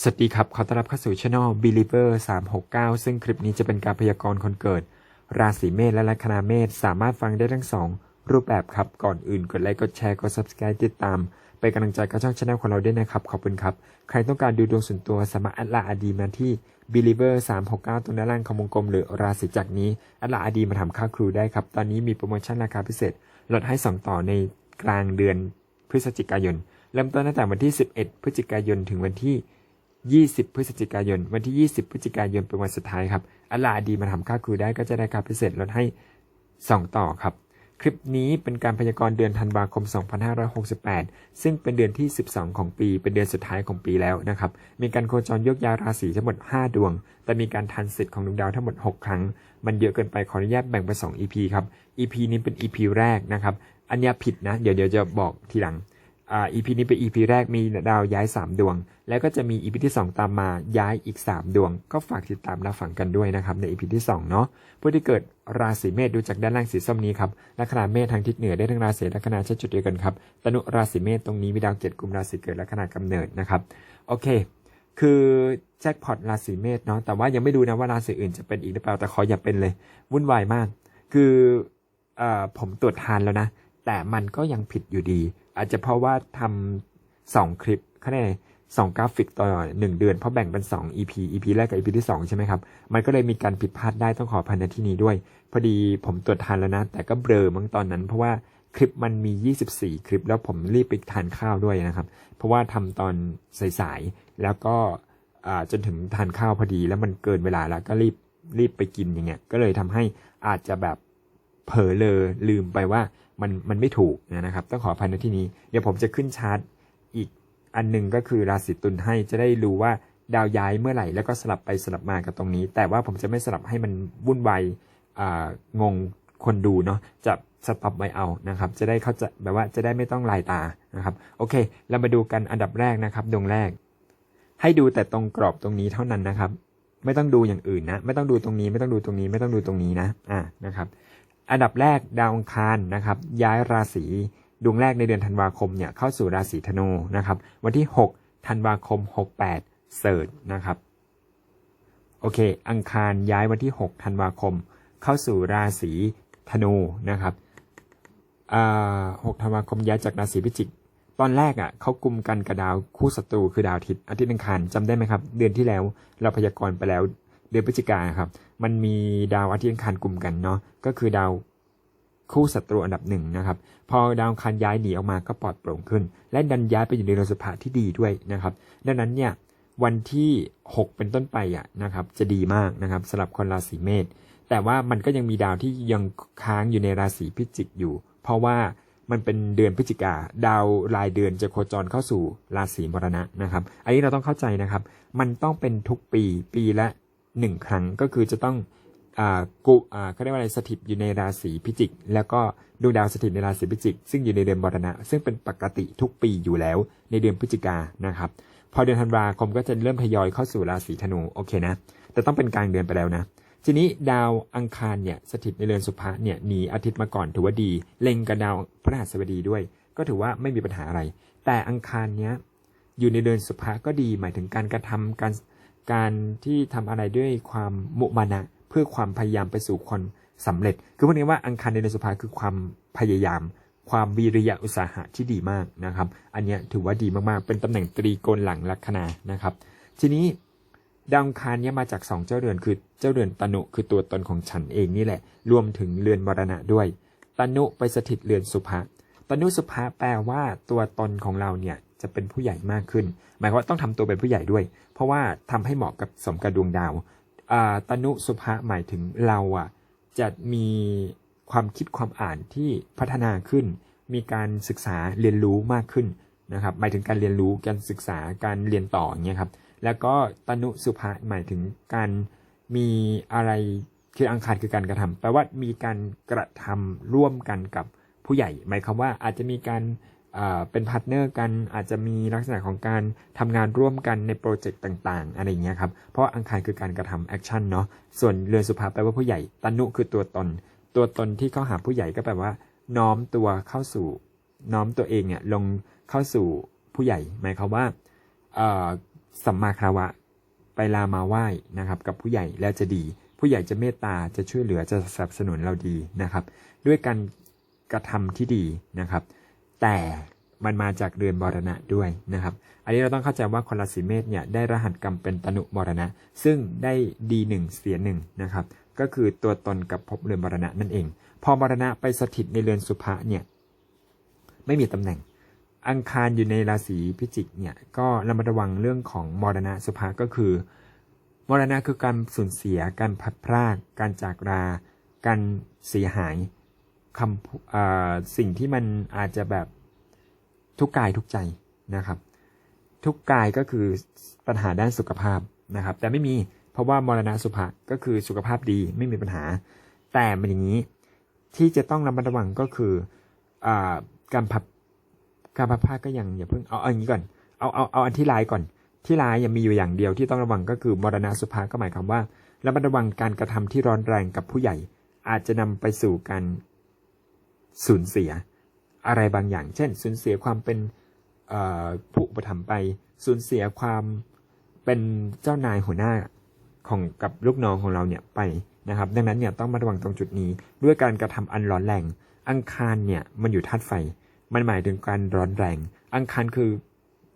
สวัสดีครับ ขอต้อนรับเข้าสู่ช่อง Believer 369 ซึ่งคลิปนี้จะเป็นการพยากรณ์คนเกิด ราศีเมษและลัคนาเมษสามารถฟังได้ทั้งสองรูปแบบครับ ก่อนอื่นกดไลค์ กดแชร์ กด subscribe ติดตาม เป็นกำลังใจกับช่องช anel ของเราด้วยนะครับ ขอบคุณครับ ใครต้องการดูดวงส่วนตัวสามารถแอดไลน์อดีมาที่ Believer 369 ตรงด้านล่างของวงกลมหรือราศีจักนี้แอดไลน์อดีมาทำค่าครูได้ครับ ตอนนี้มีโปรโมชั่นราคาพิเศษ ลดให้ 2 ต่อในกลางเดือนพฤศจิกายน เริ่มต้นตั้งแต่วันที่ 11 พฤศจิกายนถึงวันที่ 20 พฤศจิกายน วันที่ 20 พฤศจิกายนเป็นวันสุดท้ายครับอัลลาดีมาทำค่าครูได้ก็จะได้ค่าพิเศษลดให้ 2 ต่อครับ คลิปนี้เป็นการพยากรณ์เดือนธันวาคม 2568 ซึ่งเป็นเดือนที่ 12 ของปี เป็นเดือนสุดท้ายของปีแล้วนะครับ มีการโคจรยกย้ายราศีทั้งหมด 5 ดวง แต่มีการทันสิทธิ์ของดวงดาวทั้งหมด 6 ครั้ง มันเยอะเกินไปขออนุญาตแบ่งเป็น2 EP ครับ EP นี้เป็น EP แรกนะครับ อันนี้ผิดนะ เดี๋ยวเดี๋ยวจะบอกทีหลัง อ่า EP นี้เป็น EP แรกมีดาวย้าย 3 ดวง แล้วก็จะมี EP ที่ 2 ตามมาย้ายอีก 3 ดวง ก็ฝากติดตามรับฟังกันด้วยนะครับใน EP ที่ 2 เนาะผู้ที่เกิดราศีเมษดูจากด้านล่างสีส้มนี้ครับลัคนาเมษทางทิศเหนือได้ทั้งราศีลัคนาเช่นจุดเดียวกันครับตนุราศีเมษตรงนี้มีดาวเกียรติกุมราศีเกิดลัคนากำเนิดนะครับโอเค คือแจ็คพอตราศีเมษเนาะแต่ว่ายังไม่ดูนะว่าราศีอื่นจะเป็นอีกหรือเปล่าแต่ขออย่าเป็นเลยวุ่นวายมาก คืออผมตรวจทานแล้วนะ แต่มันก็ยังผิดอยู่ดี อาจจะเพราะว่าทำสองคลิปเขาเรียกอะไรสองกราฟิกต่อหนึ่งเดือนเพราะแบ่งเป็นสอง EP EP แรกกับ EP ที่สองใช่ไหมครับ มันก็เลยมีการผิดพลาดได้ต้องขออภัยในที่นี้ด้วย พอดีผมตรวจทานแล้วนะ แต่ก็เบลอมั้งตอนนั้น เพราะว่าคลิปมันมี 24 คลิป แล้วผมรีบไปทานข้าวด้วยนะครับ เพราะว่าทำตอนสายๆแล้วก็อ่าจนถึงทานข้าวพอดี แล้วมันเกินเวลาแล้วก็รีบรีบไปกินอย่างเงี้ยก็เลยทำให้อาจจะแบบเผลอเลอลืมไปว่า มันมันไม่ถูกนะครับ ต้องขออภัยในที่นี้ เดี๋ยวผมจะขึ้นชาร์ตอีกอันหนึ่งก็คือราศีตุลให้จะได้รู้ว่าดาวย้ายเมื่อไหร่แล้วก็สลับไปสลับมากับตรงนี้ แต่ว่าผมจะไม่สลับให้มันวุ่นวายงงคนดูเนาะจะสต็อปไว้เอานะครับ จะได้เขาใจแบบว่าจะได้ไม่ต้องลายตานะครับ โอเค เรามาดูกันอันดับแรกนะครับ ดวงแรก ให้ดูแต่ตรงกรอบตรงนี้เท่านั้นนะครับ ไม่ต้องดูอย่างอื่นนะ ไม่ต้องดูตรงนี้ ไม่ต้องดูตรงนี้ ไม่ต้องดูตรงนี้นะ อ่า นะครับ อันดับแรกดาวอังคารนะครับย้ายราศีดวงแรกในเดือนธันวาคมเนี่ยเข้าสู่ราศีธนูนะครับวันที่ 6 ธันวาคม 68 เสิร์ชนะครับโอเค อังคารย้ายวันที่ 6 ธันวาคม เข้าสู่ราศีธนูนะครับอ่า6ธันวาคมย้ายจากราศีพิจิก ตอนแรกอะเขากลุ่มกันกับดาวคู่ศัตรูคือดาวอาทิตย์อาทิตย์อังคารจำได้ไหมครับ เดือนที่แล้วเราพยากรณ์ไปแล้ว เดือนพฤศจิกาครับ มันมีดาวอาทิตย์อังคารกลุ่มกันเนาะก็คือดาวคู่ศัตรูอันดับหนึ่งนะครับ พอดาวอังคารย้ายหนีออกมาก็ปลอดโปร่งขึ้น และดันย้ายไปอยู่ในเรือนสุภาที่ดีด้วยนะครับ ดังนั้นเนี่ยวันที่ 6 เป็นต้นไปอะนะครับ จะดีมากนะครับสำหรับคนราศีเมษแต่ว่ามันก็ยังมีดาวที่ยังค้างอยู่ในราศีพิจิกอยู่ เพราะว่ามันเป็นเดือนพฤศจิกาดาวรายเดือนจะโคจรเข้าสู่ราศีมรณะนะครับ อันนี้เราต้องเข้าใจนะครับ มันต้องเป็นทุกปีปีละ หนึ่งครั้งก็คือจะต้องอ่ากุอ่าเขาเรียกว่าอะไรสถิตอยู่ในราศีพิจิก แล้วก็ดวงดาวสถิตในราศีพิจิก ซึ่งอยู่ในเดือนมรณะ ซึ่งเป็นปกติทุกปีอยู่แล้วในเดือนพฤศจิกานะครับ พอเดือนธันวาคมก็จะเริ่มทยอยเข้าสู่ราศีธนูโอเคนะ แต่ต้องเป็นกลางเดือนไปแล้วนะ ทีนี้ดาวอังคารเนี่ยสถิตในเรือนสุภะเนี่ยหนีอาทิตย์มาก่อนถือว่าดี เล็งกับดาวพระหัสบดีด้วย ก็ถือว่าไม่มีปัญหาอะไร แต่อังคารเนี้ยอยู่ในเดือนสุภะก็ดีหมายถึงการกระทำการ การที่ทำอะไรด้วยความมุมานะ เพื่อความพยายามไปสู่ความสำเร็จ คือพูดง่ายว่าอังคารในเดือนสุภะคือความพยายาม ความวิริยะอุตสาหะที่ดีมากนะครับ อันนี้ถือว่าดีมากๆ เป็นตำแหน่งตรีโกณหลังลัคนานะครับ ทีนี้ดาวอังคารเนี่ยมาจากสองเจ้าเรือนคือเจ้าเรือนตนุคือตัวตนของฉันเองนี่แหละ รวมถึงเรือนมรณะด้วย ตนุไปสถิตเรือนสุภะตนุสุภะแปลว่าตัวตนของเราเนี่ย จะเป็นผู้ใหญ่มากขึ้น หมายความว่าต้องทำตัวเป็นผู้ใหญ่ด้วย เพราะว่าทำให้เหมาะกับสมกับดวงดาวตนุสุภะหมายถึงเราอะจะมีความคิดความอ่านที่พัฒนาขึ้น มีการศึกษาเรียนรู้มากขึ้นนะครับหมายถึงการเรียนรู้การศึกษาการเรียนต่ออย่างเงี้ยครับแล้วก็ตนุสุภะหมายถึงการมีอะไรคืออังคารคือการกระทำแปลว่ามีการกระทำร่วมกันกับผู้ใหญ่ หมายความว่าอาจจะมีการ เป็นพาร์ทเนอร์กันอาจจะมีลักษณะของการทำงานร่วมกันในโปรเจกต์ต่างๆ อะไรอย่างเงี้ยครับ เพราะอังคารคือการกระทำแอคชั่นเนาะส่วนเรือนสุภะแปลว่าผู้ใหญ่ตนุคือตัวตน ตัวตนที่เข้าหาผู้ใหญ่ก็แปลว่า น้อมตัวเข้าสู่ น้อมตัวเองเนี่ยลงเข้าสู่ผู้ใหญ่ หมายความว่าสัมมาคารวะไปลามาไหว้นะครับ กับผู้ใหญ่แล้วจะดี ผู้ใหญ่จะเมตตาจะช่วยเหลือจะสนับสนุนเราดีนะครับ ด้วยการกระทำที่ดีนะครับ แต่มันมาจากเรือนมรณะด้วยนะครับ อันนี้เราต้องเข้าใจว่าคนราศีเมษเนี่ยได้รหัสกรรมเป็นตนุมรณะ ซึ่งได้ดีหนึ่งเสียหนึ่งนะครับ ก็คือตัวตนกับภพเรือนมรณะนั่นเอง พอมรณะไปสถิตในเรือนสุภะเนี่ยไม่มีตำแหน่ง อังคารอยู่ในราศีพิจิกเนี่ยก็ระมัดระวังเรื่องของมรณะสุภะก็คือมรณะคือการสูญเสีย การพัดพราก การจากรา การเสียหาย คำสิ่งที่มันอาจจะแบบทุกกายทุกใจนะครับ ทุกกายก็คือปัญหาด้านสุขภาพนะครับ แต่ไม่มีเพราะว่ามรณะสุภะก็คือสุขภาพดีไม่มีปัญหา แต่มันอย่างนี้ที่จะต้องระมัดระวังก็คืออการพับการพับผ้าก็ยังอย่าเพิ่งเอาเอาอย่างนี้ก่อนเอาเอาเอาอันที่ร้ายก่อน ที่ร้ายยังมีอยู่อย่างเดียวที่ต้องระวังก็คือมรณะสุภาก็หมายความว่าระมัดระวังการกระทำที่ร้อนแรงกับผู้ใหญ่ อาจจะนำไปสู่การ สูญเสีย อะไรบางอย่าง เช่น สูญเสียความเป็นผู้อุปถัมภ์ไปสูญเสียความเป็นเจ้านายหัวหน้าของกับลูกน้องของเราเนี่ยไปนะครับ ดังนั้นเนี่ยต้องมาระวังตรงจุดนี้ด้วยการกระทำอันร้อนแรง อังคารเนี่ยมันอยู่ธาตุไฟ มันหมายถึงการร้อนแรง อังคารคือ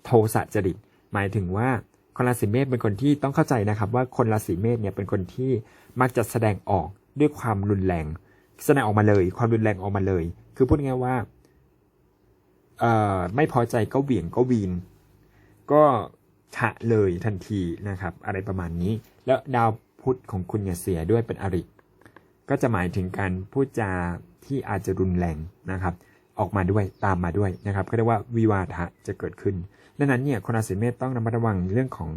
โทสะจริต หมายถึงว่าคนราศีเมษเป็นคนที่ต้องเข้าใจนะครับ ว่าคนราศีเมษเนี่ยเป็นคนที่มักจะแสดงออกด้วยความรุนแรง แสดงออกมาเลย ความรุนแรงออกมาเลย คือพูดง่ายว่าเอ่อไม่พอใจก็เหวี่ยงก็วีน ก็ฉะเลยทันทีนะครับ อะไรประมาณนี้ แล้วดาวพุธของคุณเนี่ยเสียด้วยเป็นอริ ก็จะหมายถึงการพูดจาที่อาจจะรุนแรงนะครับ ออกมาด้วยตามมาด้วยนะครับก็เรียกว่าวิวาทะจะเกิดขึ้นดังนั้นเนี่ยคนราศีเมษต้องระมัดระวังเรื่องของ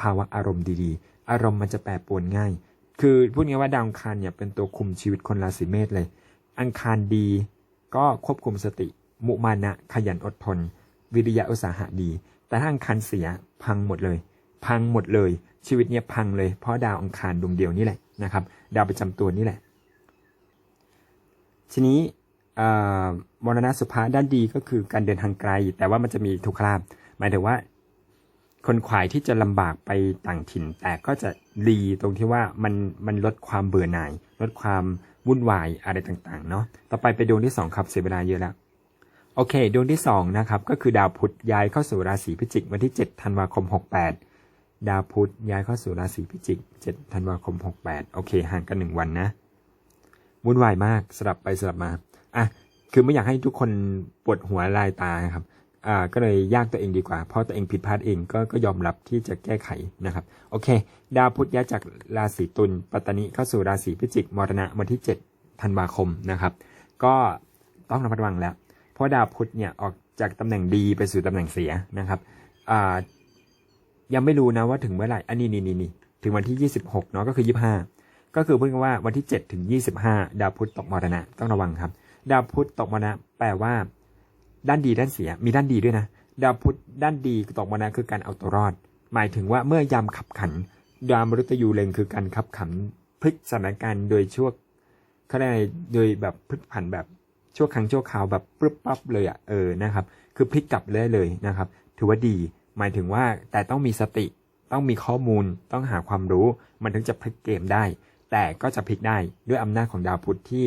ภาวะอารมณ์ดีๆ อารมณ์มันจะแปรปรวนง่าย คือพูดง่ายว่าดาวอังคารเนี่ยเป็นตัวคุมชีวิตคนราศีเมษเลย อังคารดีก็ควบคุมสติ มุมานะขยันอดทน วิริยะอุตสาหะดี แต่ถ้าอังคารเสียพังหมดเลย พังหมดเลย ชีวิตเนี่ยพังเลยเพราะดาวอังคารดวงเดียวนี่แหละนะครับดาวประจำตัวนี่แหละ ทีนี้มรณะสุภาด้านดีก็คือการเดินทางไกล แต่ว่ามันจะมีทุกขลาภหมายถึงว่า คนขวายที่จะลำบากไปต่างถิ่น แต่ก็จะดีตรงที่ว่ามันมันลดความเบื่อหน่าย ลดความวุ่นวายอะไรต่างๆเนาะต่อไปไปดวงที่สองครับเสียเวลาเยอะแล้วโอเค ดวงที่สองนะครับ ก็คือดาวพุธย้ายเข้าสู่ราศีพิจิกวันที่ 7 ธันวาคม 68 ดาวพุธย้ายเข้าสู่ราศีพิจิก 7 ธันวาคม 68 โอเค ห่างกันหนึ่งวันนะ วุ่นวายมากสลับไปสลับมา อะ คือไม่อยากให้ทุกคนปวดหัวลายตาครับ อ่าก็เลยยากตัวเองดีกว่า เพราะตัวเองผิดพลาดเองก็ก็ยอมรับที่จะแก้ไขนะครับ โอเค ดาวพุธย้ายจากราศีตุลปัตตานิเข้าสู่ราศีพิจิกมรณะวันที่ 7 ธันวาคมนะครับ ก็ต้องระมัดระวังแล้ว เพราะดาวพุธเนี่ยออกจากตำแหน่งดีไปสู่ตำแหน่งเสียนะครับอ่ายังไม่รู้นะว่าถึงเมื่อไหร่อันนี้นี่นี่นี่ถึงวันที่ 26เนาะก็คือ 25 ก็คือพูดง่ายว่าวันที่7ถึง25 ดาวพุธตกมรณะต้องระวังครับ ดาวพุธตกมรณะแปลว่า ด้านดีด้านเสียมีด้านดีด้วยนะดาวพุธด้านดีตกมรณะคือการเอาตัวรอด หมายถึงว่าเมื่อยามขับขัน ดาวมฤตยูเล็งคือการขับขันพลิกสถานการณ์โดยชั่วเขาเรียกโดยแบบพลิกผันแบบชั่วครั้งชั่วคราวแบบปึ๊บปั๊บเลยอะเออนะครับ คือพลิกกลับเลยเลยนะครับ ถือว่าดี หมายถึงว่าแต่ต้องมีสติ ต้องมีข้อมูล ต้องหาความรู้ มันถึงจะพลิกเกมได้ แต่ก็จะพลิกได้ด้วยอำนาจของดาวพุธที่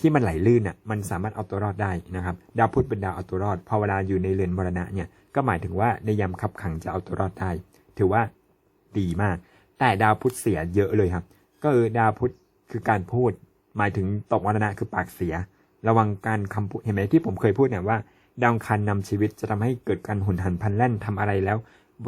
ที่มันไหลลื่นอะมันสามารถเอาตัวรอดได้นะครับ ดาวพุธเป็นดาวเอาตัวรอดพอเวลาอยู่ในเรือนมรณะเนี่ยก็หมายถึงว่าในยามขับขังจะเอาตัวรอดได้ ถือว่าดีมาก แต่ดาวพุธเสียเยอะเลยครับ ก็คือดาวพุธคือการพูด หมายถึงตกมรณะคือปากเสีย ระวังการคำพูดเห็นไหมที่ผมเคยพูดเนี่ยว่า ดาวอังคารนำชีวิตจะทำให้เกิดการหุนหันพลันแล่นทำอะไรแล้ว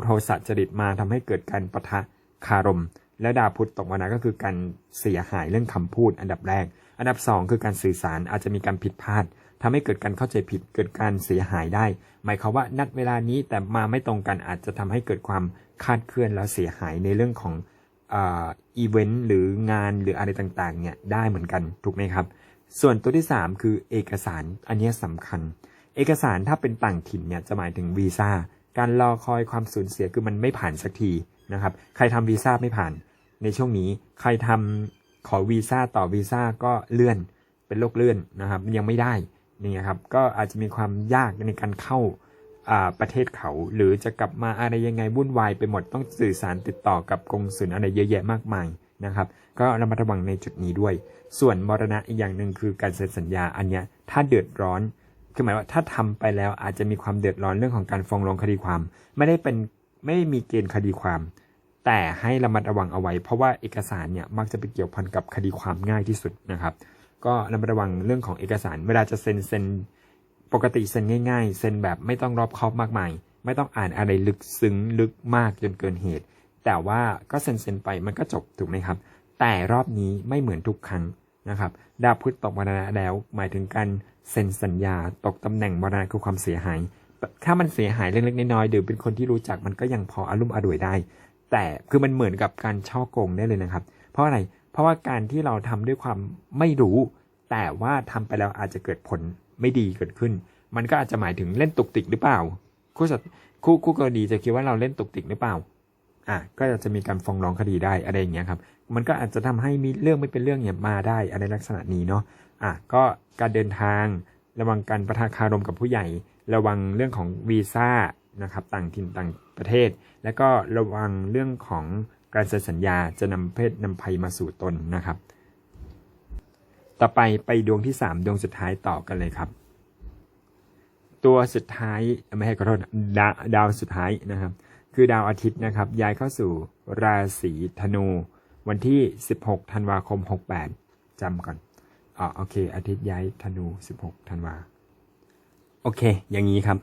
โทสะจริตมาทำให้เกิดการปะทะคารม และดาวพุธตกมานะก็คือการเสียหายเรื่องคำพูดอันดับแรก อันดับสองคือการสื่อสารอาจจะมีการผิดพลาดทำให้เกิดการเข้าใจผิดเกิดการเสียหายได้ หมายความว่านัดเวลานี้แต่มาไม่ตรงกันอาจจะทำให้เกิดความคาดเคลื่อนแล้วเสียหายในเรื่องของอีเวนต์หรืองานหรืออะไรต่างๆเนี่ยได้เหมือนกันถูกไหมครับ ส่วนตัวที่ 3 คือเอกสารอันนี้ยสำคัญ เอกสารถ้าเป็นต่างถิ่นเนี่ยจะหมายถึงวีซ่าการรอคอยความสูญเสียคือมันไม่ผ่านสักทีนะครับใครทำวีซ่าไม่ผ่าน ในช่วงนี้ใครทำขอวีซ่าต่อวีซ่าก็เลื่อนเป็นโรคเลื่อนนะครับ ยังไม่ได้นี่ครับก็อาจจะมีความยากในการเข้าประเทศเขา หรือจะกลับมาอะไรยังไงวุ่นวายไปหมดต้องสื่อสารติดต่อกับกงสุลอะไรเยอะแยะมากมายนะครับ ก็ระมัดระวังในจุดนี้ด้วย ส่วนมรณะอีกอย่างหนึ่งคือการเซ็นสัญญาอันเนี้ยถ้าเดือดร้อนคือหมายว่าถ้าทำไปแล้วอาจจะมีความเดือดร้อนเรื่องของการฟ้องร้องคดีความ ไม่ได้เป็นไม่มีเกณฑ์คดีความ แต่ให้ระมัดระวังเอาไว้ เพราะว่าเอกสารเนี่ยมักจะไปเกี่ยวพันกับคดีความง่ายที่สุดนะครับ ก็ระมัดระวังเรื่องของเอกสาร เวลาจะเซ็นเซ็นปกติเซ็นง่าย ๆ เซ็นแบบไม่ต้องรอบคอบมากมาย ไม่ต้องอ่านอะไรลึกซึ้งลึกมากจนเกินเหตุ แต่ว่าก็เซ็นเซ็นไปมันก็จบถูกไหมครับ แต่รอบนี้ไม่เหมือนทุกครั้งนะครับดาวพุธตกมรณะแล้วหมายถึงการเซ็นสัญญาตกตำแหน่งมรณะคือความเสียหาย ถ้ามันเสียหายเล็กๆน้อยๆหรือเป็นคนที่รู้จักมันก็ยังพออารมณ์อร่วยได้ แต่คือมันเหมือนกับการช่อโกงได้เลยนะครับ เพราะอะไร เพราะว่าการที่เราทำด้วยความไม่รู้ แต่ว่าทำไปแล้วอาจจะเกิดผลไม่ดีเกิดขึ้น มันก็อาจจะหมายถึงเล่นตุกติกหรือเปล่า คู่สัตคู่คู่กรณีจะคิดว่าเราเล่นตุกติกหรือเปล่าอะก็จะมีการฟ้องร้องคดีได้อะไรอย่างเงี้ยครับ มันก็อาจจะทำให้มีเรื่องไม่เป็นเรื่องเนี่ยมาได้อะไรลักษณะนี้เนาะอะก็การเดินทางระวังการประทะคารมกับผู้ใหญ่ ระวังเรื่องของวีซ่านะครับ ต่างถิ่นต่าง ประเทศ แล้วก็ระวังเรื่องของการเซ็นสัญญาจะนำเพศนำภัยมาสู่ตนนะครับ ต่อไปไปดวงที่ 3 ดวงสุดท้ายต่อกันเลยครับ ตัวสุดท้ายไม่ให้ขอโทษดาดาวสุดท้ายนะครับ คือดาวอาทิตย์นะครับ ย้ายเข้าสู่ราศีธนู วันที่ 16 ธันวาคม 68จำก่อนอ๋อโอเค อาทิตย์ย้ายธนู 16 ธันวา โอเค อย่างนี้ครับ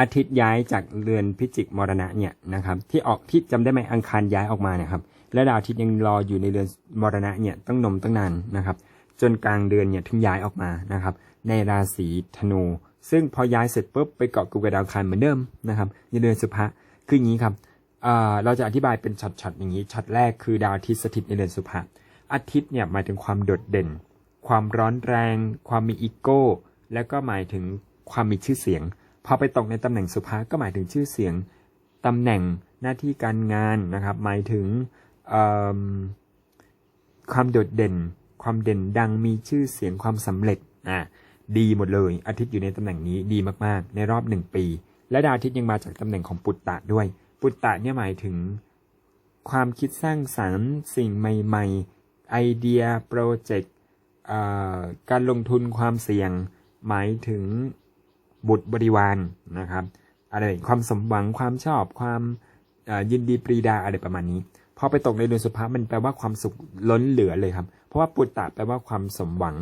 อาทิตย์ย้ายจากเรือนพิจิกมรณะเนี่ยนะครับ ที่ออกที่จำได้ไหมอังคารย้ายออกมาเนี่ยครับและดาวอาทิตย์ยังรออยู่ในเรือนมรณะเนี่ยต้องนมตั้งนานนะครับ จนกลางเดือนเนี่ยถึงย้ายออกมานะครับ ในราศีธนู ซึ่งพอย้ายเสร็จปุ๊บไปเกาะกลุ่มกับดาวคารเหมือนเดิมนะครับในเดือนสุภะคืออย่างนี้ครับเเราจะอธิบายเป็นช็อตๆอย่างนี้ช็อตแรกคือดาวอาทิตย์สถิตในเดือนสุภะอาทิตย์เนี่ยหมายถึงความโดดเด่น ความร้อนแรง ความมีอีโก้ แล้วก็หมายถึงความมีชื่อเสียง พอไปตกในตำแหน่งสุภาก็หมายถึงชื่อเสียงตำแหน่งหน้าที่การงานนะครับ หมายถึงความโดดเด่น ความเด่นดังมีชื่อเสียงความสำเร็จอะดีหมดเลยอาทิตย์อยู่ในตำแหน่งนี้ดีมากๆ ในรอบหนึ่งปี และดาวอาทิตย์ยังมาจากตำแหน่งของปุตตะด้วย ปุตตะเนี่ยหมายถึง ความคิดสร้างสรรค์สิ่งใหม่ๆ ไอเดียโปรเจกต์การลงทุนความเสี่ยง หมายถึง บุตรบริวารนะครับอะไรความสมหวังความชอบความยินดีปรีดาอะไรประมาณนี้พอไปตกในเดือนสุภาพมันแปลว่าความสุขล้นเหลือเลยครับ เพราะว่าปุตตะแปลว่าความสมหวัง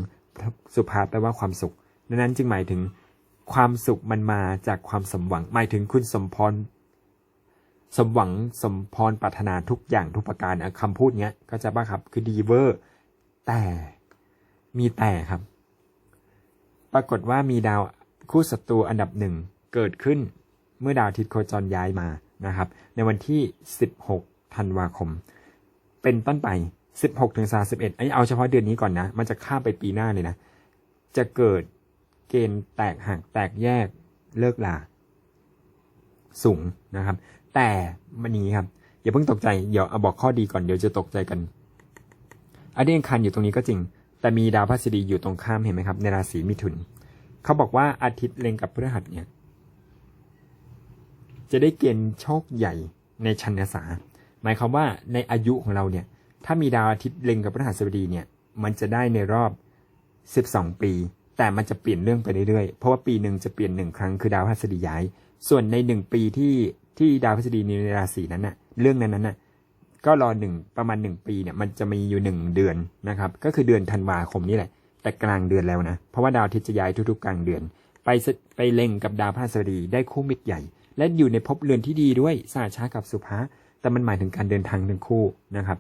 สุภาแปลว่าความสุข ดังนั้นจึงหมายถึงความสุขมันมาจากความสมหวัง หมายถึงคุณสมพรสมหวังสมพรปรารถนาทุกอย่างทุกประการอะคำพูดเนี้ยก็จะบ้าครับคือดีเวอร์ แต่มีแต่ครับ ปรากฏว่ามีดาว คู่ศัตรูอันดับหนึ่งเกิดขึ้นเมื่อดาวอาทิตย์โคจรย้ายมานะครับ ในวันที่ 16 ธันวาคม เป็นต้นไป 16ถึง31ไอ้เอาเฉพาะเดือนนี้ก่อนนะ มันจะข้ามไปปีหน้าเลยนะ จะเกิดเกณฑ์แตกหักแตกแยกเลิกลาสูงนะครับ แต่มันนี้ครับอย่าเพิ่งตกใจเดี๋ยวเอาบอกข้อดีก่อนเดี๋ยวจะตกใจกันอาทิตย์อังคารอยู่ตรงนี้ก็จริง แต่มีดาวพฤหัสบดีอยู่ตรงข้ามเห็นไหมครับ ในราศีมิถุน เขาบอกว่าอาทิตย์เล็งกับพฤหัสเนี่ย จะได้เกณฑ์โชคใหญ่ในชันศาหมายความว่าในอายุของเราเนี่ย ถ้ามีดาวอาทิตย์เล็งกับพฤหัสบดีเนี่ย มันจะได้ในรอบ 12 ปี แต่มันจะเปลี่ยนเรื่องไปเรื่อยๆ เพราะว่าปีหนึ่งจะเปลี่ยนหนึ่งครั้งคือดาวพฤหัสบดีย้าย ส่วนในหนึ่งปีที่ที่ดาวพฤหัสบดีในราศีนั้นน่ะ เรื่องนั้นน่ะ ก็รอหนึ่งประมาณหนึ่งปีเนี่ย มันจะมีอยู่หนึ่งเดือนนะครับ ก็คือเดือนธันวาคมนี่แหละ แต่กลางเดือนแล้วนะ เพราะว่าดาวอาทิตย์จะย้ายทุกๆกลางเดือน ไปไปเล็งกับดาวพฤหัสบดีได้คู่มิตรใหญ่ และอยู่ในภพเรือนที่ดีด้วยสาช้ากับสุภาแต่มันหมายถึงการเดินทางทั้งคู่นะครับ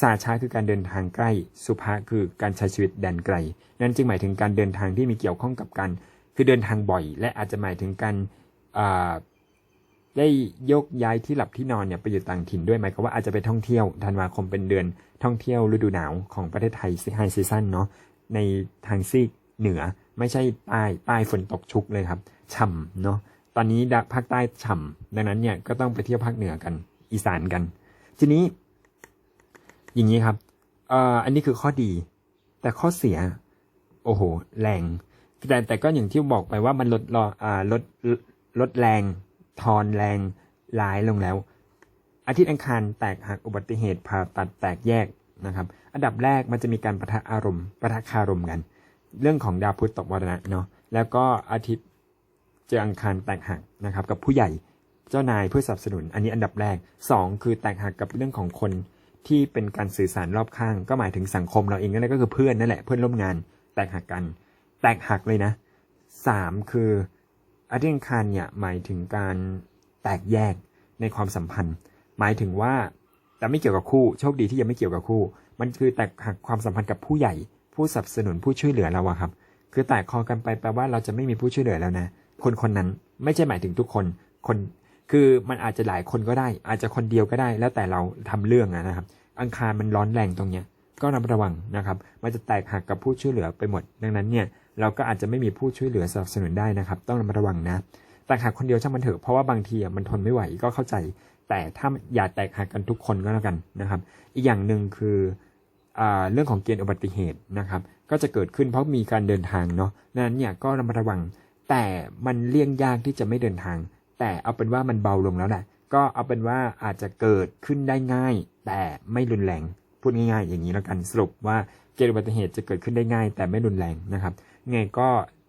สาช้าคือการเดินทางใกล้ สุภาคือการใช้ชีวิตแดนไกล นั่นจึงหมายถึงการเดินทางที่มีเกี่ยวข้องกับการคือเดินทางบ่อย และอาจจะหมายถึงการได้ยกย้ายที่หลับที่นอนเนี่ยไปอยู่ต่างถิ่นด้วยไหมายความว่าอาจจะไปท่องเที่ยวธันวาคมเป็นเดือนท่องเที่ยวฤดูหนาวของประเทศไทยไฮซีซั่นเนาะ ในทางซีกเหนือ ไม่ใช่ใต้ใต้ฝนตกชุกเลยครับฉ่ำเนาะตอนนี้ภาคใต้ฉ่ำดังนั้นเนี่ยก็ต้องไปเที่ยวภาคเหนือกัน อีสานกัน ทีนี้ อย่างนี้ครับเอ่ออันนี้คือข้อดี แต่ข้อเสีย โอ้โห แรงแต่แต่ก็อย่างที่บอกไปว่ามันลดรออ่าลดลดแรง ทอนแรงร้ายลงแล้ว อาทิตย์อังคารแตกหักอุบัติเหตุผ่าตัดแตกแยก นะครับ อันดับแรกมันจะมีการประทะอารมณ์ประทะคารมกัน เรื่องของดาวพุธตกวรณะเนาะแล้วก็อาทิตย์เจออังคารแตกหักนะครับกับผู้ใหญ่เจ้านายเพื่อสนับสนุน อันนี้อันดับแรกสองคือแตกหักกับเรื่องของคนที่เป็นการสื่อสารรอบข้าง ก็หมายถึงสังคมเราเองนั่นแหละก็คือเพื่อนนั่นแหละเพื่อนร่วมงาน แตกหักกัน แตกหักเลยนะสามคืออาทิตย์อังคารเนี่ยหมายถึงการแตกแยกในความสัมพันธ์ หมายถึงว่า แต่ไม่เกี่ยวกับคู่โชคดีที่ยังไม่เกี่ยวกับคู่ มันคือแตกหักความสัมพันธ์กับผู้ใหญ่ ผู้สนับสนุนผู้ช่วยเหลือเราอะครับ คือแตกคอกันไปแปลว่าเราจะไม่มีผู้ช่วยเหลือแล้วนะ คนคนนั้นไม่ใช่หมายถึงทุกคนคนคือมันอาจจะหลายคนก็ได้ อาจจะคนเดียวก็ได้ แล้วแต่เราทำเรื่องนะครับ อังคารมันร้อนแรงตรงเนี้ยก็ระมัดระวังนะครับ มันจะแตกหักกับผู้ช่วยเหลือไปหมด ดังนั้นเนี่ยเราก็อาจจะไม่มีผู้ช่วยเหลือสนับสนุนได้นะครับ ต้องระมัดระวังนะแตกหักคนเดียวช่างมันเถอะเพราะว่าบางทีอะมันทนไม่ไหวก็เข้าใจ แต่ถ้าอย่าแตกหักกันทุกคนก็แล้วกันนะครับ อีกอย่างหนึ่งคืออเรื่องของเกณฑ์อุบัติเหตุนะครับ ก็จะเกิดขึ้นเพราะมีการเดินทางเนาะดังนั้นเนี่ยก็ระมัดระวัง แต่มันเลี่ยงยากที่จะไม่เดินทาง แต่เอาเป็นว่ามันเบาลงแล้วแหละก็เอาเป็นว่าอาจจะเกิดขึ้นได้ง่าย แต่ไม่รุนแรงพูดง่ายๆ อย่างนี้แล้วกันสรุปว่าเกณฑ์อุบัติเหตุจะเกิดขึ้นได้ง่าย แต่ไม่รุนแรงนะครับไงก็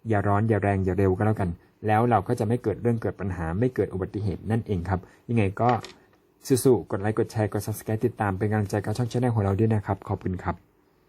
อย่าร้อนอย่าแรงอย่าเร็วก็แล้วกัน แล้วเราก็จะไม่เกิดเรื่องเกิดปัญหา ไม่เกิดอุบัติเหตุนั่นเองครับ ยังไงก็สู้ๆกดไลค์กดแชร์กด subscribe ติดตามเป็นกำลังใจกับช่องชาแนลของเราด้วยนะครับ ขอบคุณครับ